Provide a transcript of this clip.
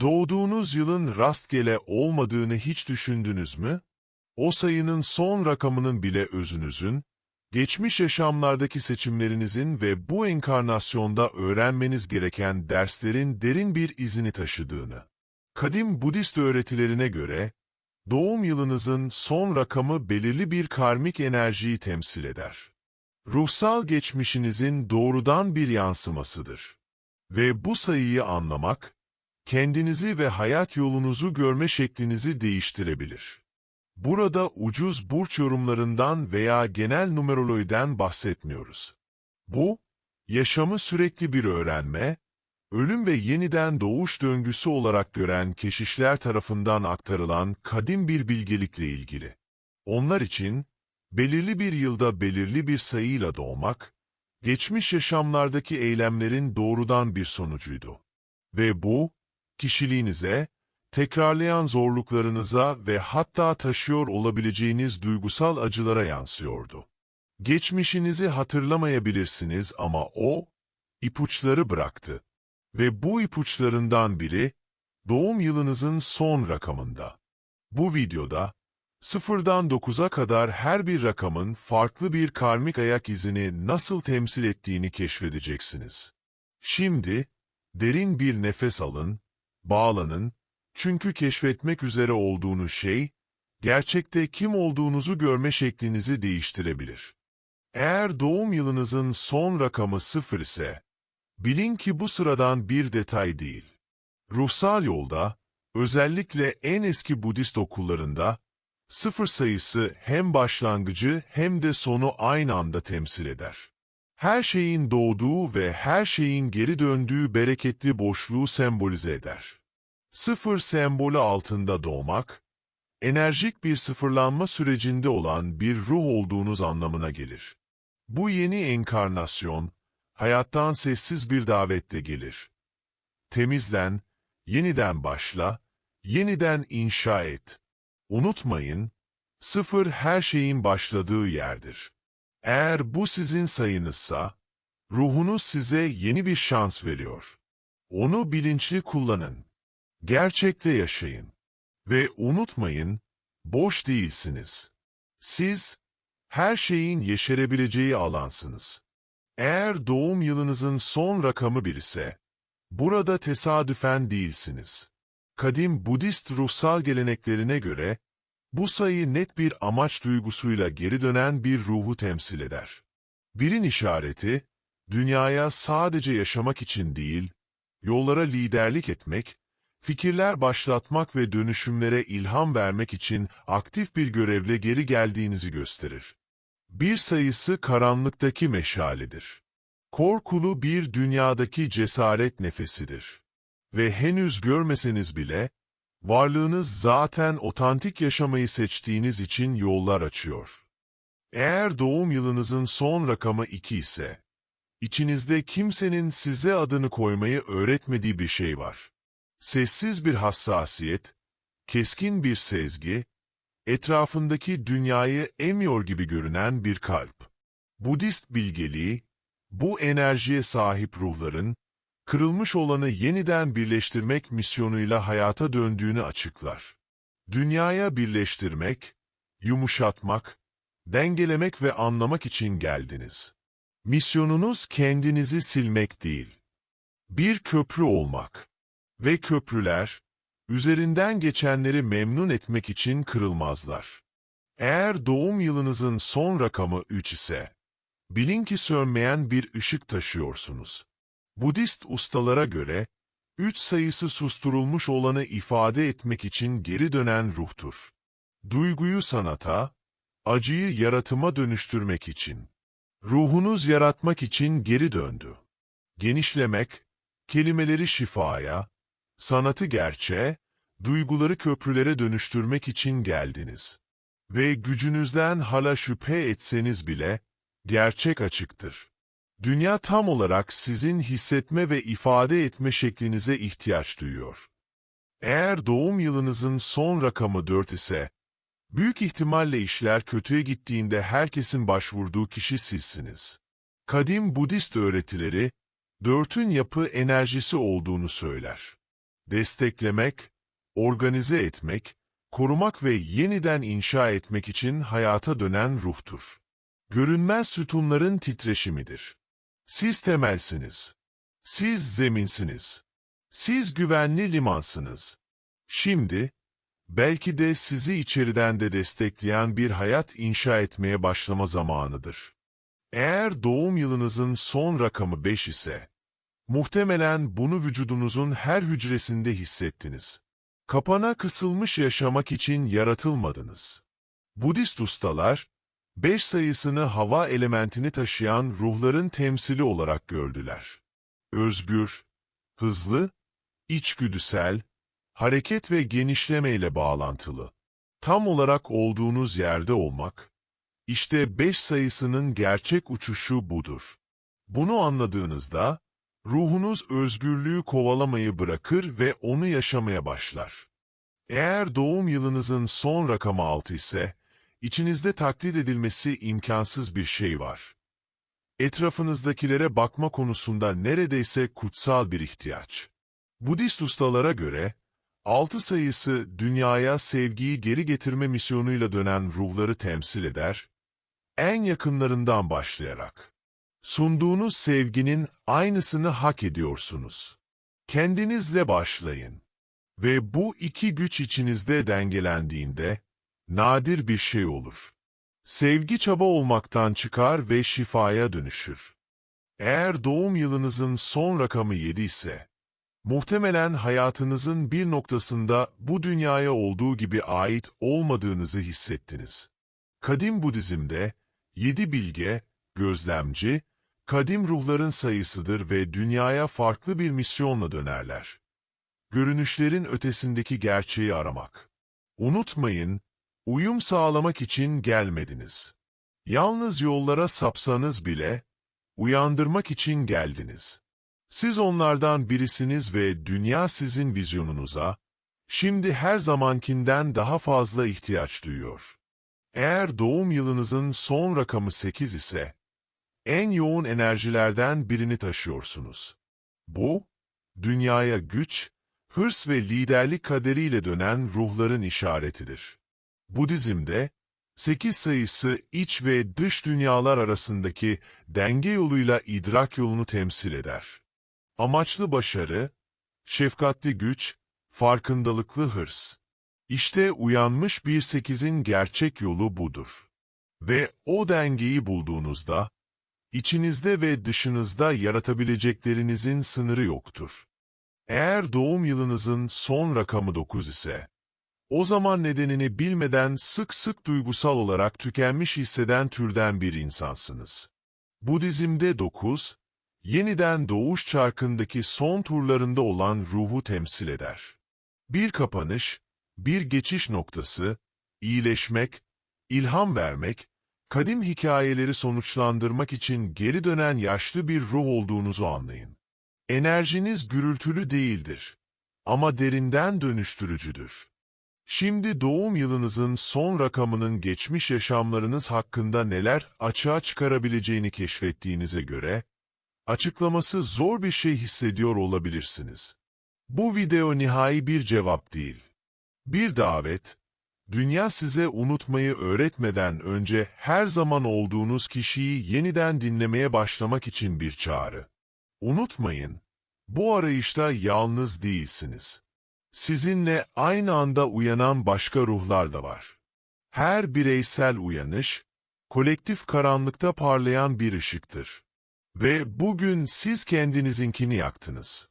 Doğduğunuz yılın rastgele olmadığını hiç düşündünüz mü? O sayının son rakamının bile özünüzün, geçmiş yaşamlardaki seçimlerinizin ve bu enkarnasyonda öğrenmeniz gereken derslerin derin bir izini taşıdığını. Kadim Budist öğretilerine göre, doğum yılınızın son rakamı belirli bir karmik enerjiyi temsil eder. Ruhsal geçmişinizin doğrudan bir yansımasıdır. Ve bu sayıyı anlamak, kendinizi ve hayat yolunuzu görme şeklinizi değiştirebilir. Burada ucuz burç yorumlarından veya genel numerolojiden bahsetmiyoruz. Bu, yaşamı sürekli bir öğrenme, ölüm ve yeniden doğuş döngüsü olarak gören keşişler tarafından aktarılan kadim bir bilgelikle ilgili. Onlar için, belirli bir yılda belirli bir sayıyla doğmak, geçmiş yaşamlardaki eylemlerin doğrudan bir sonucuydu. Ve bu, kişiliğinize, tekrarlayan zorluklarınıza ve hatta taşıyor olabileceğiniz duygusal acılara yansıyordu. Geçmişinizi hatırlamayabilirsiniz ama o, ipuçları bıraktı. Ve bu ipuçlarından biri, doğum yılınızın son rakamında. Bu videoda, sıfırdan 9'a kadar her bir rakamın farklı bir karmik ayak izini nasıl temsil ettiğini keşfedeceksiniz. Şimdi, derin bir nefes alın, bağlanın, çünkü keşfetmek üzere olduğunuz şey, gerçekte kim olduğunuzu görme şeklinizi değiştirebilir. Eğer doğum yılınızın son rakamı sıfır ise, bilin ki bu sıradan bir detay değil. Ruhsal yolda, özellikle en eski Budist okullarında, sıfır sayısı hem başlangıcı hem de sonu aynı anda temsil eder. Her şeyin doğduğu ve her şeyin geri döndüğü bereketli boşluğu sembolize eder. Sıfır sembolü altında doğmak, enerjik bir sıfırlanma sürecinde olan bir ruh olduğunuz anlamına gelir. Bu yeni enkarnasyon, hayattan sessiz bir davetle gelir. Temizlen, yeniden başla, yeniden inşa et. Unutmayın, sıfır her şeyin başladığı yerdir. Eğer bu sizin sayınızsa, ruhunuz size yeni bir şans veriyor. Onu bilinçli kullanın. Gerçekte yaşayın. Ve unutmayın, boş değilsiniz. Siz, her şeyin yeşerebileceği alansınız. Eğer doğum yılınızın son rakamı bir ise, burada tesadüfen değilsiniz. Kadim Budist ruhsal geleneklerine göre, bu sayı net bir amaç duygusuyla geri dönen bir ruhu temsil eder. Birin işareti, dünyaya sadece yaşamak için değil, yollara liderlik etmek, fikirler başlatmak ve dönüşümlere ilham vermek için aktif bir görevle geri geldiğinizi gösterir. Bir sayısı karanlıktaki meşaledir. Korkulu bir dünyadaki cesaret nefesidir. Ve henüz görmeseniz bile, varlığınız zaten otantik yaşamayı seçtiğiniz için yollar açıyor. Eğer doğum yılınızın son rakamı 2 ise, içinizde kimsenin size adını koymayı öğretmediği bir şey var. Sessiz bir hassasiyet, keskin bir sezgi, etrafındaki dünyayı emiyor gibi görünen bir kalp. Budist bilgeliği, bu enerjiye sahip ruhların, kırılmış olanı yeniden birleştirmek misyonuyla hayata döndüğünü açıklar. Dünyaya birleştirmek, yumuşatmak, dengelemek ve anlamak için geldiniz. Misyonunuz kendinizi silmek değil. Bir köprü olmak. Ve köprüler, üzerinden geçenleri memnun etmek için kırılmazlar. Eğer doğum yılınızın son rakamı 3 ise, bilin ki sönmeyen bir ışık taşıyorsunuz. Budist ustalara göre, üç sayısı susturulmuş olanı ifade etmek için geri dönen ruhtur. Duyguyu sanata, acıyı yaratıma dönüştürmek için. Ruhunuz yaratmak için geri döndü. Genişlemek, kelimeleri şifaya, sanatı gerçeğe, duyguları köprülere dönüştürmek için geldiniz. Ve gücünüzden hala şüphe etseniz bile, gerçek açıktır. Dünya tam olarak sizin hissetme ve ifade etme şeklinize ihtiyaç duyuyor. Eğer doğum yılınızın son rakamı 4 ise, büyük ihtimalle işler kötüye gittiğinde herkesin başvurduğu kişi sizsiniz. Kadim Budist öğretileri, dörtün yapı enerjisi olduğunu söyler. desteklemek, organize etmek, korumak ve yeniden inşa etmek için hayata dönen ruhtur. Görünmez sütunların titreşimidir. Siz temelsiniz. Siz zeminsiniz. Siz güvenli limansınız. Şimdi, belki de sizi içeriden de destekleyen bir hayat inşa etmeye başlama zamanıdır. Eğer doğum yılınızın son rakamı 5 ise, muhtemelen bunu vücudunuzun her hücresinde hissettiniz. Kapana kısılmış yaşamak için yaratılmadınız. Budist ustalar, 5 sayısını hava elementini taşıyan ruhların temsili olarak gördüler. Özgür, hızlı, içgüdüsel, hareket ve genişlemeyle bağlantılı. Tam olarak olduğunuz yerde olmak, işte 5 sayısının gerçek uçuşu budur. Bunu anladığınızda, ruhunuz özgürlüğü kovalamayı bırakır ve onu yaşamaya başlar. Eğer doğum yılınızın son rakamı 6 ise, içinizde taklit edilmesi imkansız bir şey var. Etrafınızdakilere bakma konusunda neredeyse kutsal bir ihtiyaç. Budist ustalara göre, altı sayısı dünyaya sevgiyi geri getirme misyonuyla dönen ruhları temsil eder, en yakınlarından başlayarak. Sunduğunuz sevginin aynısını hak ediyorsunuz. Kendinizle başlayın. Ve bu iki güç içinizde dengelendiğinde, nadir bir şey olur. Sevgi çaba olmaktan çıkar ve şifaya dönüşür. Eğer doğum yılınızın son rakamı 7 ise, muhtemelen hayatınızın bir noktasında bu dünyaya olduğu gibi ait olmadığınızı hissettiniz. Kadim Budizm'de, yedi bilge, gözlemci, kadim ruhların sayısıdır ve dünyaya farklı bir misyonla dönerler. Görünüşlerin ötesindeki gerçeği aramak. Unutmayın, uyum sağlamak için gelmediniz. Yalnız yollara sapsanız bile, uyandırmak için geldiniz. Siz onlardan birisiniz ve dünya sizin vizyonunuza, şimdi her zamankinden daha fazla ihtiyaç duyuyor. Eğer doğum yılınızın son rakamı 8 ise, en yoğun enerjilerden birini taşıyorsunuz. Bu, dünyaya güç, hırs ve liderlik kaderiyle dönen ruhların işaretidir. Budizm'de, sekiz sayısı iç ve dış dünyalar arasındaki denge yoluyla idrak yolunu temsil eder. Amaçlı başarı, şefkatli güç, farkındalıklı hırs. İşte uyanmış bir sekizin gerçek yolu budur. Ve o dengeyi bulduğunuzda, içinizde ve dışınızda yaratabileceklerinizin sınırı yoktur. Eğer doğum yılınızın son rakamı 9 ise, o zaman nedenini bilmeden sık sık duygusal olarak tükenmiş hisseden türden bir insansınız. Budizm'de 9, yeniden doğuş çarkındaki son turlarında olan ruhu temsil eder. Bir kapanış, bir geçiş noktası, iyileşmek, ilham vermek, kadim hikayeleri sonuçlandırmak için geri dönen yaşlı bir ruh olduğunuzu anlayın. Enerjiniz gürültülü değildir ama derinden dönüştürücüdür. Şimdi doğum yılınızın son rakamının geçmiş yaşamlarınız hakkında neler açığa çıkarabileceğini keşfettiğinize göre, açıklaması zor bir şey hissediyor olabilirsiniz. Bu video nihai bir cevap değil. Bir davet, dünya size unutmayı öğretmeden önce her zaman olduğunuz kişiyi yeniden dinlemeye başlamak için bir çağrı. Unutmayın, bu arayışta yalnız değilsiniz. Sizinle aynı anda uyanan başka ruhlar da var. Her bireysel uyanış, kolektif karanlıkta parlayan bir ışıktır. Ve bugün siz kendinizinkini yaktınız.